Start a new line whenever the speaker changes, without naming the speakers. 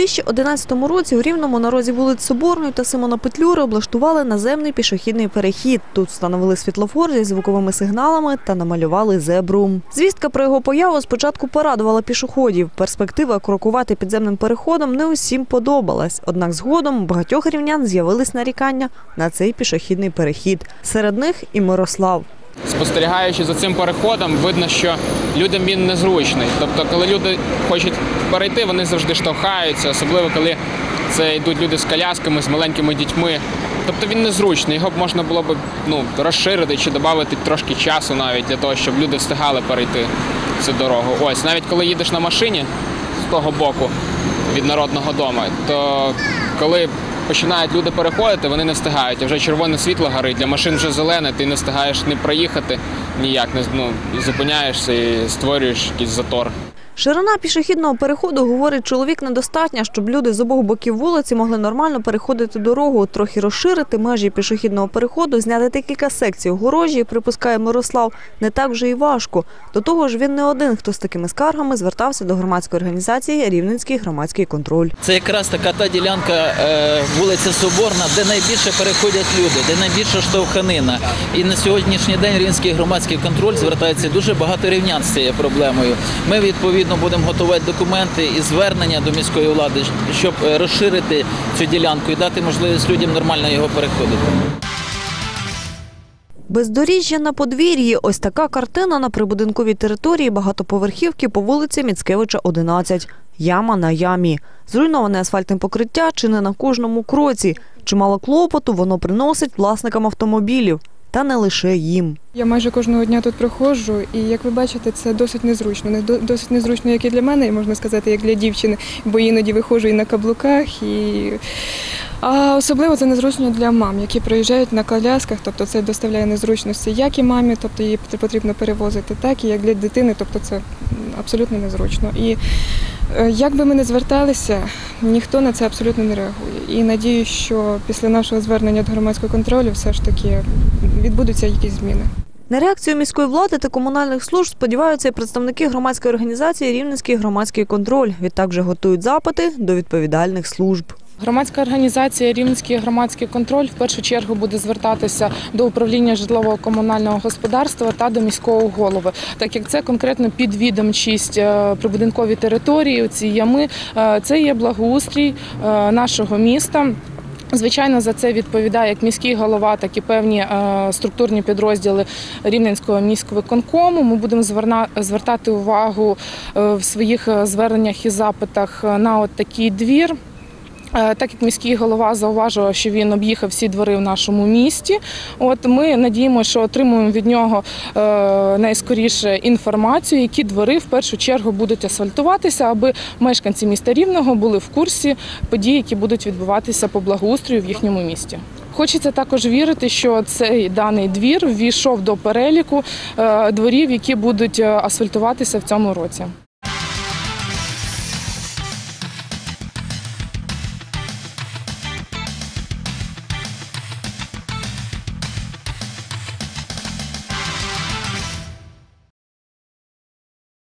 2011 році у Рівному на розі вулиць Соборної та Симона Петлюри облаштували наземний пішохідний перехід. Тут встановили світлофор зі звуковими сигналами та намалювали зебру. Звістка про його появу спочатку порадувала пішоходів. Перспектива крокувати підземним переходом не усім подобалась. Однак згодом багатьох рівнян з'явились нарікання на цей пішохідний перехід. Серед них і Мирослав.
Спостерігаючи за цим переходом, видно, що людям він незручний. Тобто, коли люди хочуть перейти, вони завжди штовхаються, особливо коли це йдуть люди з колясками, з маленькими дітьми. Тобто він незручний. Його б можна було б ну, розширити чи додати трошки часу навіть для того, щоб люди встигали перейти цю дорогу. Ось навіть коли їдеш на машині з того боку від народного дому, то коли починають люди переходити, вони не встигають. Вже червоне світло горить, для машин вже зелене, ти не встигаєш не проїхати ніяк, не ну, зупиняєшся і створюєш якийсь затор.
Ширина пішохідного переходу, говорить чоловік, недостатня, щоб люди з обох боків вулиці могли нормально переходити дорогу, трохи розширити межі пішохідного переходу, зняти декілька секцій огорожі, припускає Мирослав, не так вже і важко. До того ж, він не один, хто з такими скаргами звертався до громадської організації Рівненський громадський контроль.
Це якраз така та ділянка е, вулиця Соборна, де найбільше переходять люди, де найбільша штовханина. І на сьогоднішній день Рівненський громадський контроль звертається дуже багато рівнян з цією проблемою. Ми відповідно будемо готувати документи і звернення до міської влади, щоб е, розширити цю ділянку і дати можливість людям нормально його переходити.
Бездоріжжя на подвір'ї. Ось така картина на прибудинковій території багатоповерхівки по вулиці Міцкевича, 11. Яма на ямі. Зруйноване асфальтним покриття чи не на кожному кроці. Чимало клопоту воно приносить власникам автомобілів. Та не лише їм.
Я майже кожного дня тут проходжу, і як ви бачите, це досить незручно. Не досить незручно, як і для мене, і можна сказати, як для дівчини, бо іноді виходжу і на каблуках, і а особливо це незручно для мам, які проїжджають на колясках, тобто це доставляє незручності як і мамі, тобто її потрібно перевозити, так і як для дитини, тобто це абсолютно незручно. І е, як би ми не зверталися, ніхто на це абсолютно не реагує. І надію, що після нашого звернення до громадського контролю все ж таки відбудуться якісь зміни.
На реакцію міської влади та комунальних служб сподіваються і представники громадської організації Рівненський громадський контроль. Відтак вже готують запити до відповідальних служб.
Громадська організація Рівненський громадський контроль в першу чергу буде звертатися до управління житлово-комунального господарства та до міського голови, так як це конкретно підвідомчість е, прибудинкові території, ці ями, е, це є благоустрій е, нашого міста. Звичайно, за це відповідає як міський голова, так і певні структурні підрозділи Рівненського міськвиконкому. Ми будемо звертати увагу в своїх зверненнях і запитах на от такий двір. Е, Так як міський голова зауважував, що він об'їхав всі двори в нашому місті. От ми надіємося, що отримуємо від нього е, найскоріше інформацію, які двори в першу чергу будуть асфальтуватися, аби мешканці міста Рівного були в курсі подій, які будуть відбуватися по благоустрою в їхньому місті. Хочеться також вірити, що цей даний двір ввійшов до переліку е, дворів, які будуть асфальтуватися в цьому році.